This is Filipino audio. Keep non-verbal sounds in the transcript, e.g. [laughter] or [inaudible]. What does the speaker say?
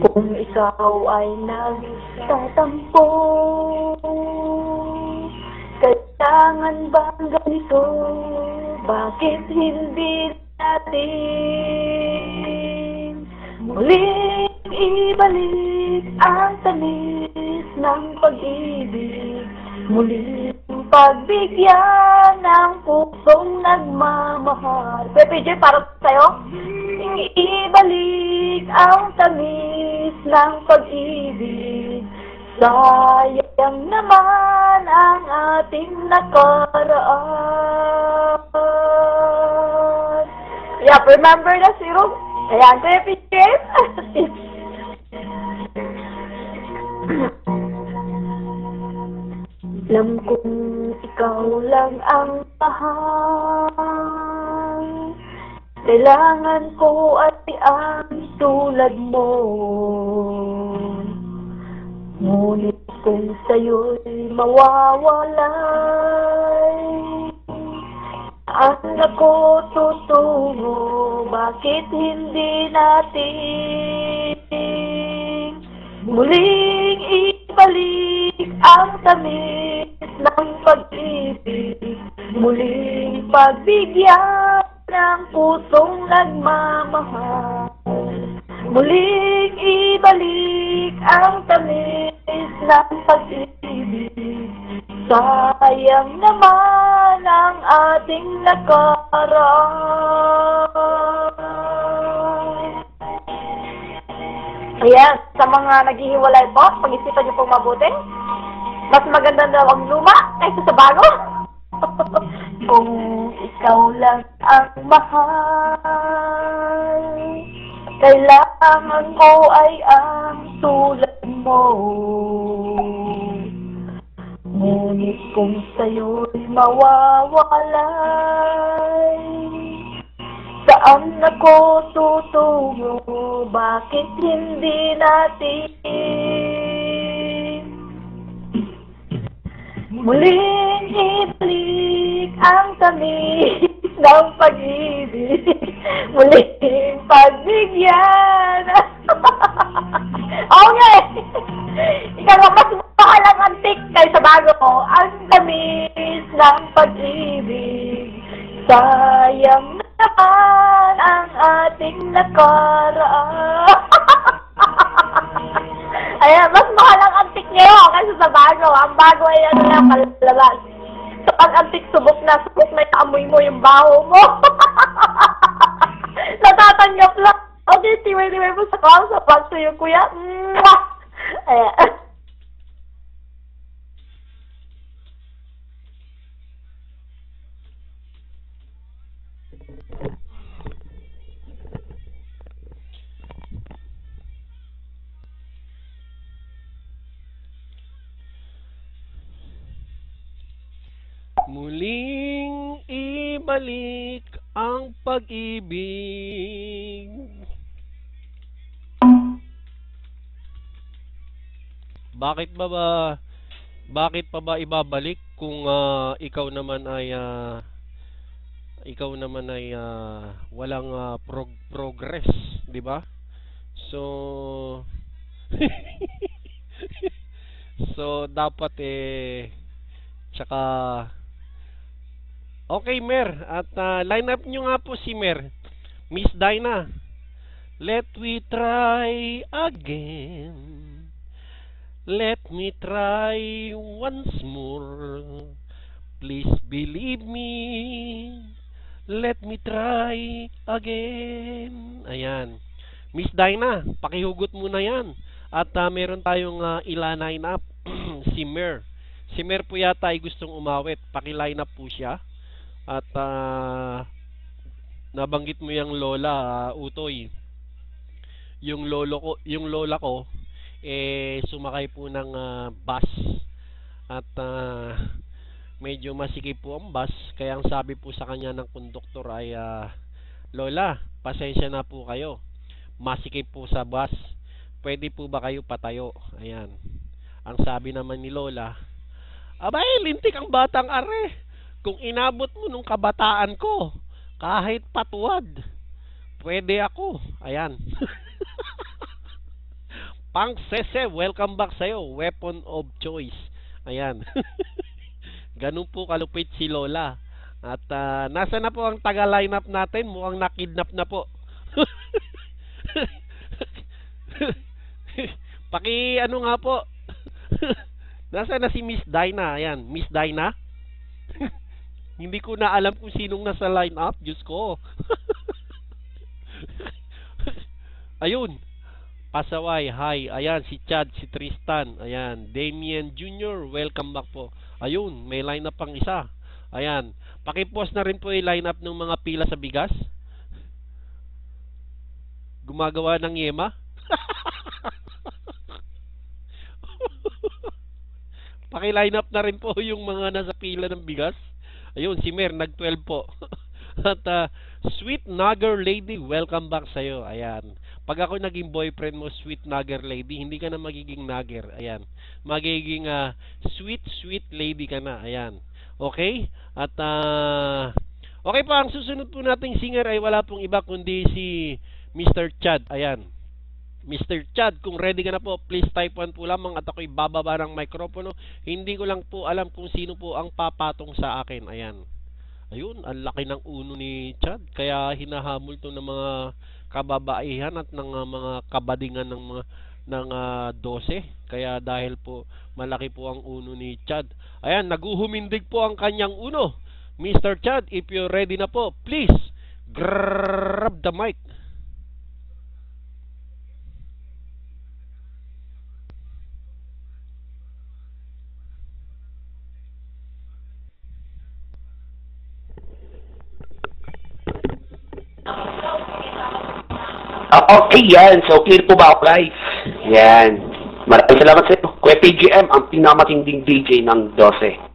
Kung ikaw ay nagtatampo Kailangan bang ganito? Bakit hindi natin Muling ibalik ang tamis ng pag-ibig Muling pagbigyan ng pusong nagmamahal Pepe J, para sa'yo Ibalik ang tamis ng pag-ibig Sayang naman ang ating nakaraan Yeah, remember the zero? Ayan, Kuya Pichip. Alam kong ikaw lang ang mahal. Kailangan ko ay ang tulad mo. Ngunit kung sa'yo'y mawawalay Saan ako tutungo? Bakit hindi natin Muling ibalik ang tamis Muling pagbigyan ng pusong nagmamahal Muling ibalik ang tamis ng pag-ibig Sayang naman ang ating nakaraan Ayan, sa mga naghihiwalay po, pag-isipan niyo pong mabuti. Mas maganda daw ang luma kaysa sa bago. Kung ikaw lang ang mahal, kailangan ko ay ang tulad mo. Ngunit kung sa'yo'y mawawalay, Saan ako tutungo? Bakit hindi natin Muling ibalik ang tamis [laughs] ng pag-ibig Muling pagbigyan [laughs] Oo nga eh Ikaw nga mas ang antik kaysa bago Ang tamis ng pag-ibig Sayang naman ang ating nakaraan. [laughs] Ayan, mas mahal ang antik ngayon kaysa sa bago. Ang bago ay ano lang, palabas. So, pag antik subok na, subok na amoy mo yung baho mo. [laughs] Natatanggap lang. Okay, tiway-tiway mo sa call. Sa pag sa'yo, kuya. Mwah! Ayan. Muling ibalik ang pag-ibig. Bakit ba ba bakit pa ba ibabalik kung ah, ikaw naman ay ah, ikaw naman ay ah, walang ah, prog- progress, 'di ba? So [laughs] So dapat eh tsaka Okay, Mer. At ah, line up nyo nga po si Mer. Miss Dinah. Let we try again. Let me try once more. Please believe me. Let me try again. Ayan. Miss Dinah, pakihugot muna yan. At ah, meron tayong uh, ila-line up. [clears throat] si Mer. Si Mer po yata ay gustong umawit. Paki-line up po siya. At ah, nabanggit mo yung lola, ah, Utoy. Yung lolo ko, yung lola ko eh sumakay po ng ah, bus. At ah, medyo masikip po ang bus, kaya ang sabi po sa kanya ng konduktor ay ah, Lola, pasensya na po kayo. Masikip po sa bus. Pwede po ba kayo patayo? Ayan. Ang sabi naman ni Lola, Abay, lintik ang batang are. Kung inabot mo nung kabataan ko, kahit patuwad, pwede ako. Ayan. [laughs] Pang Sese, welcome back sa'yo. Weapon of choice. Ayan. [laughs] Ganun po kalupit si Lola. At ah, nasa na po ang taga lineup natin? Mukhang nakidnap na po. [laughs] Paki ano nga po? nasa na si Miss Dinah? Ayan, Miss Dinah. Hindi ko na alam kung sinong nasa lineup. Diyos ko. [laughs] Ayun. Pasaway, hi. Ayan, si Chad, si Tristan. Ayan, Damien Jr., welcome back po. Ayun, may lineup pang isa. Ayan, pakipost na rin po yung lineup ng mga pila sa bigas. Gumagawa ng yema. [laughs] Paki-line up na rin po yung mga nasa pila ng bigas. Ayun, si Mer, nag-12 po. [laughs] At uh, Sweet Nugger Lady, welcome back sa'yo. Ayan. Pag ako naging boyfriend mo, Sweet Nugger Lady, hindi ka na magiging nugger. Ayan. Magiging uh, sweet, sweet lady ka na. Ayan. Okay? At, uh, okay pa, ang susunod po nating singer ay wala pong iba kundi si Mr. Chad. Ayan. Mr. Chad, kung ready ka na po, please type 1 po lamang at ako'y bababa ng mikropono. Hindi ko lang po alam kung sino po ang papatong sa akin. Ayan. Ayun, ang laki ng uno ni Chad. Kaya hinahamol to ng mga kababaihan at ng uh, mga kabadingan ng mga ng uh, 12. Kaya dahil po malaki po ang uno ni Chad. Ayan, naguhumindig po ang kanyang uno. Mr. Chad, if you're ready na po, please grab the mic. Okay, yan. So, clear po ba ako, guys? Yan. Maraming salamat sa inyo. Kuya PGM, ang pinakamatinding DJ ng 12.